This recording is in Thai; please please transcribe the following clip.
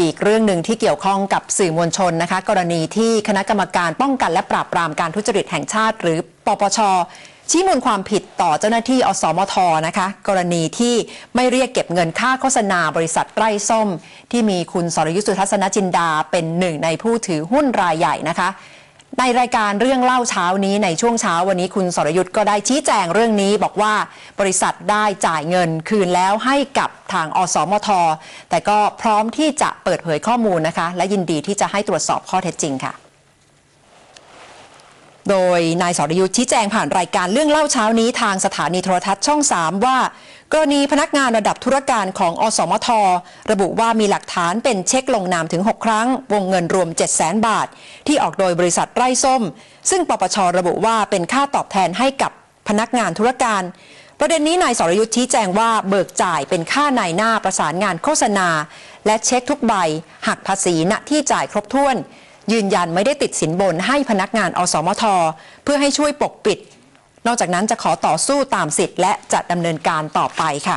อีกเรื่องหนึ่งที่เกี่ยวข้องกับสื่อมวลชนนะคะ กรณีที่คณะกรรมการป้องกันและปราบปรามการทุจริตแห่งชาติ หรือปปชชี้มูลความผิดต่อเจ้าหน้าที่อสมทนะคะ กรณีที่ไม่เรียกเก็บเงินค่าโฆษณาบริษัทไร้ส้ม ที่มีคุณสรยุทธสุทัศนจินดาเป็นหนึ่งในผู้ถือหุ้นรายใหญ่นะคะ ในรายการเรื่องเล่าเช้านี้ในช่วงเช้าวันนี้คุณสรยุทธ์ก็ได้ชี้แจงเรื่องนี้ บอกว่าบริษัทได้จ่ายเงินคืนแล้วให้กับทางอสมท แต่ก็พร้อมที่จะเปิดเผยข้อมูลนะคะ และยินดีที่จะให้ตรวจสอบข้อเท็จจริงค่ะ โดยนายสรยุทธ์ชี้แจงผ่านรายการเรื่องเล่าเช้านี้ทางสถานีโทรทัศน์ช่อง 3 ว่า กรณีพนักงานระดับธุรการของอสมท ระบุว่ามีหลักฐานเป็นเช็คลงนามถึง 6 ครั้ง วงเงินรวม 7 0 0 0 0 บาท ที่ออกโดยบริษัทไร่ส้ม ซึ่งปปชระบุว่าเป็นค่าตอบแทนให้กับพนักงานธุรการ ประเด็นนี้นายสรยุทธ์ชี้แจงว่าเบิกจ่ายเป็นค่านายหน้าประสานงานโฆษณา และเช็คทุกใบหักภาษีณที่จ่ายครบถ้วน ยืนยันไม่ได้ติดสินบนให้พนักงานอสมท เพื่อให้ช่วยปกปิด นอกจากนั้นจะขอต่อสู้ตามสิทธิ์และจะดำเนินการต่อไปค่ะ